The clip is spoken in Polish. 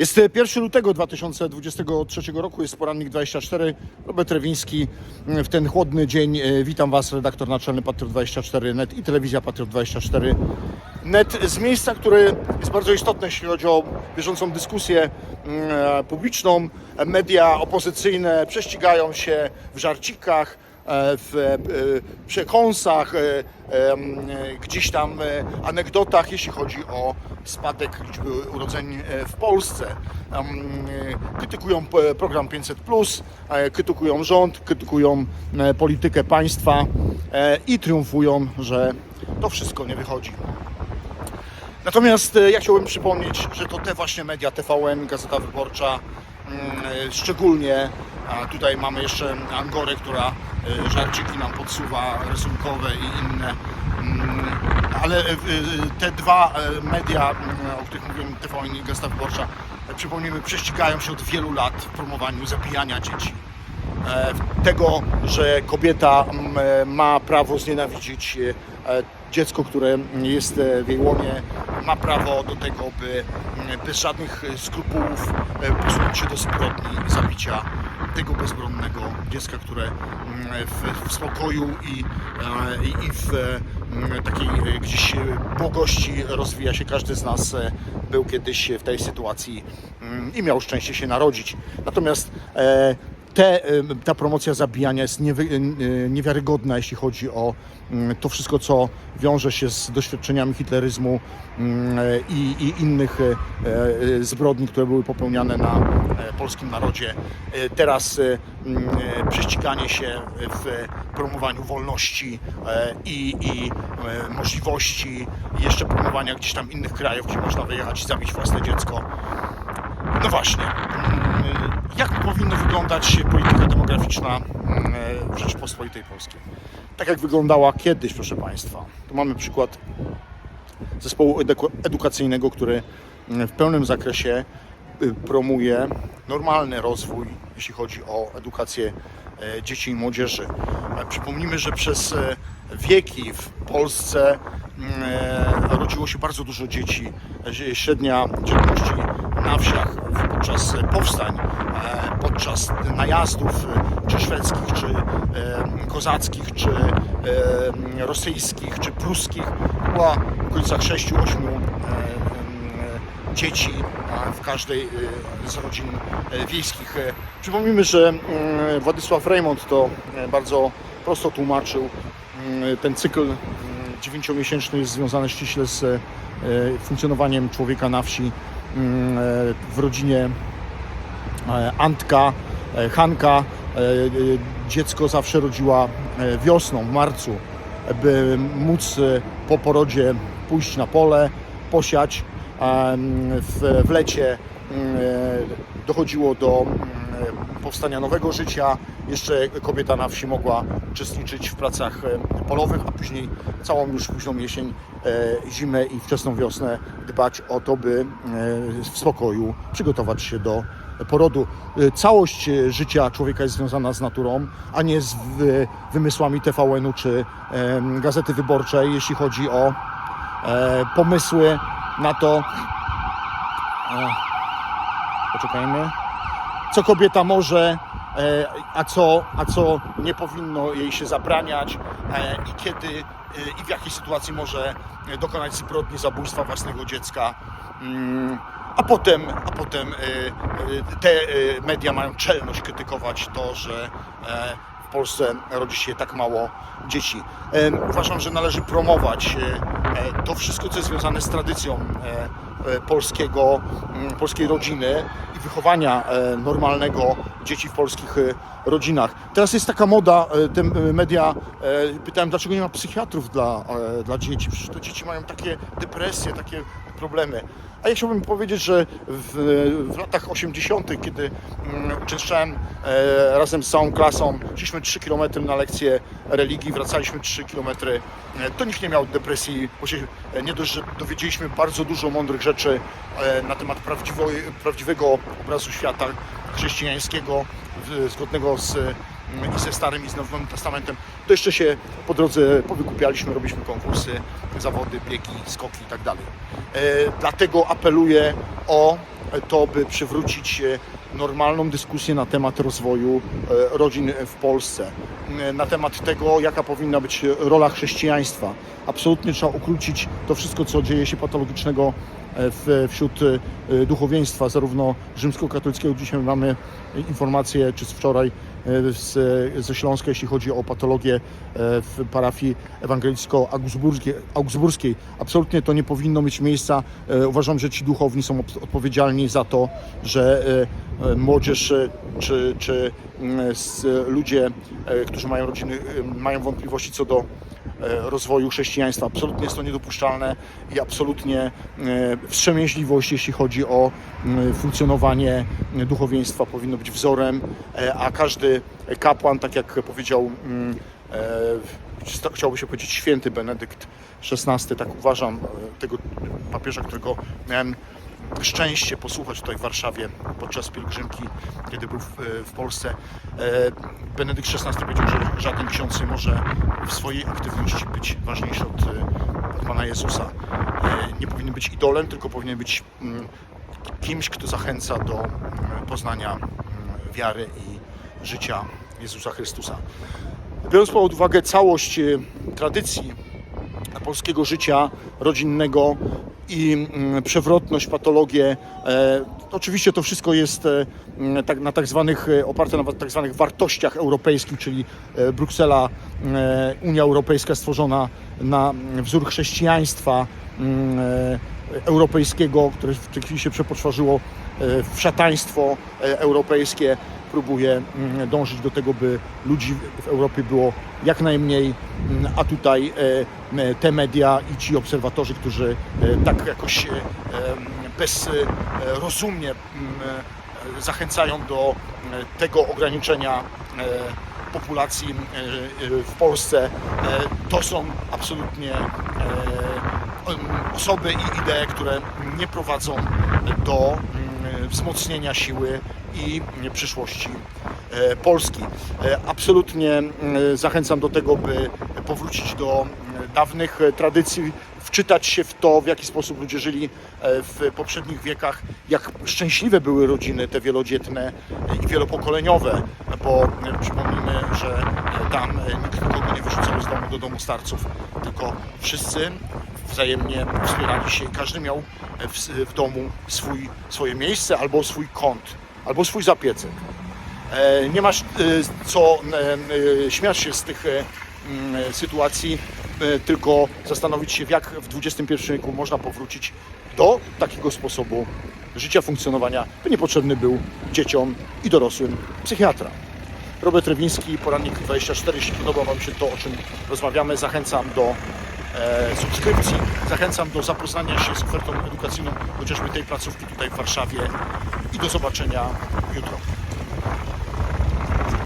Jest 1 lutego 2023 roku, jest porannik 24. Robert Rewiński. W ten chłodny dzień e, witam Was, redaktor naczelny Patriot 24 Net i telewizja Patriot 24 Net z miejsca, które jest bardzo istotne, jeśli chodzi o bieżącą dyskusję mm, publiczną. Media opozycyjne prześcigają się w żarcikach, e, w e, przekąsach, e, e, gdzieś tam anegdotach, jeśli chodzi o spadek liczby urodzeń w Polsce. Krytykują program 500, e, krytykują rząd, krytykują politykę państwa i triumfują, że to wszystko nie wychodzi. Natomiast ja chciałbym przypomnieć, że to te właśnie media TVN, Gazeta Wyborcza, mm, szczególnie, tutaj mamy jeszcze Angorę, która żarciki nam podsuwa, rysunkowe i inne, mm, ale e, e, te dwa media, mm, o których mówiłem, TVN i Gazeta Wyborcza, e, przypomnijmy, prześcigają się od wielu lat w promowaniu zabijania dzieci. E, tego, że kobieta m, e, ma prawo znienawidzić dziecko, które jest w jej łonie, ma prawo do tego, by bez żadnych skrupułów posunąć się do zbrodni zabicia tego bezbronnego dziecka, które m, w, w spokoju i, e, i, i w e, m, takiej e, gdzieś e, błogości rozwija się. Każdy z nas był kiedyś w tej sytuacji mm, i miał szczęście się narodzić. Natomiast te, ta promocja zabijania jest e, niewiarygodna, jeśli chodzi o mm, to wszystko, co wiąże się z doświadczeniami hitleryzmu mm, e, i, i innych e, zbrodni, które były popełniane na polskim narodzie. Teraz mm, prześciganie się w promowaniu wolności i, i możliwości jeszcze promowania gdzieś tam innych krajów, gdzie można wyjechać i zabić własne dziecko. No właśnie. mm, Jak powinna wyglądać polityka demograficzna mm, w Rzeczypospolitej Polskiej? Tak jak wyglądała kiedyś, proszę Państwa. Tu mamy przykład zespołu edu- edukacyjnego, który mm, w pełnym zakresie y, promuje normalny rozwój, jeśli chodzi o edukację e, dzieci i młodzieży. E, Przypomnijmy, że przez e, wieki w Polsce rodziło się bardzo dużo dzieci. Średnia dzietności na wsiach podczas powstań, e, podczas najazdów e, czy szwedzkich, czy e, kozackich, czy rosyjskich, czy pruskich była w okolicach 6-8 dzieci w każdej z rodzin wiejskich. Przypomnijmy, że mm, Władysław Reymont to bardzo prosto tłumaczył. Mm, Ten cykl mm, dziewięciomiesięczny jest związany ściśle z funkcjonowaniem człowieka na wsi w rodzinie e, Antka, e, Hanka. e, Dziecko zawsze rodziła wiosną, w marcu, by móc po porodzie pójść na pole, posiać. W, w lecie dochodziło do powstania nowego życia. Jeszcze kobieta na wsi mogła uczestniczyć w pracach e, polowych, a później całą już późną jesień, e, zimę i wczesną wiosnę dbać o to, by e, w spokoju przygotować się do porodu. Całość życia człowieka jest związana z naturą, a nie z wy- wymysłami TVN-u czy Gazety Wyborczej, jeśli chodzi o pomysły na to. Poczekajmy. Co kobieta może, e, a co, a co nie powinno jej się zabraniać e, i kiedy e, i w jakiej sytuacji może dokonać zbrodni zabójstwa własnego dziecka. Mm, A potem, a potem te media mają czelność krytykować to, że w Polsce rodzi się tak mało dzieci. Uważam, że należy promować to wszystko, co jest związane z tradycją polskiego, mm, polskiej rodziny i wychowania e, normalnego dzieci w polskich e, rodzinach. Teraz jest taka moda, e, te e, media pytałem, dlaczego nie ma psychiatrów dla, dla dzieci. Przecież to dzieci mają takie depresje, takie problemy. A ja chciałbym powiedzieć, że w, w latach 80., kiedy mm, uczęszczałem razem z całą klasą, szliśmy 3 km na lekcję religii, wracaliśmy 3 km, to nikt nie miał depresji, bo się nie dość, że dowiedzieliśmy bardzo dużo mądrych rzeczy na temat prawdziwego obrazu świata chrześcijańskiego, zgodnego z i ze Starym i z Nowym Testamentem, to jeszcze się po drodze powykupialiśmy, robiliśmy konkursy, zawody, biegi, skoki i tak dalej. E, Dlatego apeluję o to, by przywrócić e, normalną dyskusję na temat rozwoju e, rodzin w Polsce, na temat tego, jaka powinna być rola chrześcijaństwa. Absolutnie trzeba ukrócić to wszystko, co dzieje się patologicznego w, wśród duchowieństwa, zarówno rzymskokatolickiego. Dzisiaj mamy informacje, czy z wczoraj z, ze Śląska, jeśli chodzi o patologię e, w parafii ewangelicko-augsburskiej. augsburskiej. Absolutnie to nie powinno mieć miejsca. E, Uważam, że ci duchowni są odpowiedzialni za to, że e, e, młodzież e, czy, czy mm, ludzie, e, którzy mają rodziny, e, mają wątpliwości co do e, rozwoju chrześcijaństwa. Absolutnie jest to niedopuszczalne i absolutnie e, wstrzemięźliwość, jeśli chodzi o funkcjonowanie duchowieństwa, powinno być wzorem, e, a każdy kapłan, tak jak powiedział, e, chciałby się powiedzieć święty Benedykt XVI, tak uważam, e, tego papieża, którego miałem szczęście posłuchać tutaj w Warszawie podczas pielgrzymki, kiedy był w, w Polsce. E, Benedykt XVI powiedział, że żaden ksiądz nie może w swojej aktywności być ważniejszy od, e, od Pana Jezusa. E, Nie powinien być idolem, tylko powinien być mm, kimś, kto zachęca do mm, poznania mm, wiary i życia Jezusa Chrystusa. Biorąc pod uwagę całość e, tradycji polskiego życia rodzinnego i mm, przewrotność, patologię. E, oczywiście to wszystko jest e, mm, tak, na tak zwanych, e, oparte na tak zwanych wartościach europejskich, czyli e, Bruksela, Unia Europejska stworzona na wzór chrześcijaństwa mm, europejskiego, które w tej chwili się przepoczwarzyło w szataństwo europejskie próbuje mm, dążyć do tego, by ludzi w Europie było jak najmniej, mm, a tutaj e, te media i ci obserwatorzy, którzy e, tak jakoś e, bezrozumnie zachęcają do tego ograniczenia populacji w Polsce, to są absolutnie osoby i idee, które nie prowadzą do mm, wzmocnienia siły i przyszłości e, Polski. E, Absolutnie mm, zachęcam do tego, by powrócić do dawnych e, tradycji, wczytać się w to, w jaki sposób ludzie żyli e, w poprzednich wiekach, jak szczęśliwe były rodziny te wielodzietne i wielopokoleniowe, bo e, przypomnijmy, że e, tam e, nikt nikogo nie wyrzucał z domu do domu starców, tylko wszyscy wzajemnie wspierali się i każdy miał e, w, w domu swój, swoje miejsce albo swój kąt, albo swój zapiecek. E, Nie masz e, co e, śmiać się z tych mm, sytuacji, tylko zastanowić się, jak w XXI wieku można powrócić do takiego sposobu życia, funkcjonowania, by niepotrzebny był dzieciom i dorosłym psychiatra. Robert Rewiński, Porannik 24. Jeśli podoba Wam się to, o czym rozmawiamy, zachęcam do e, subskrypcji, zachęcam do zapoznania się z ofertą edukacyjną chociażby tej placówki tutaj w Warszawie i do zobaczenia jutro.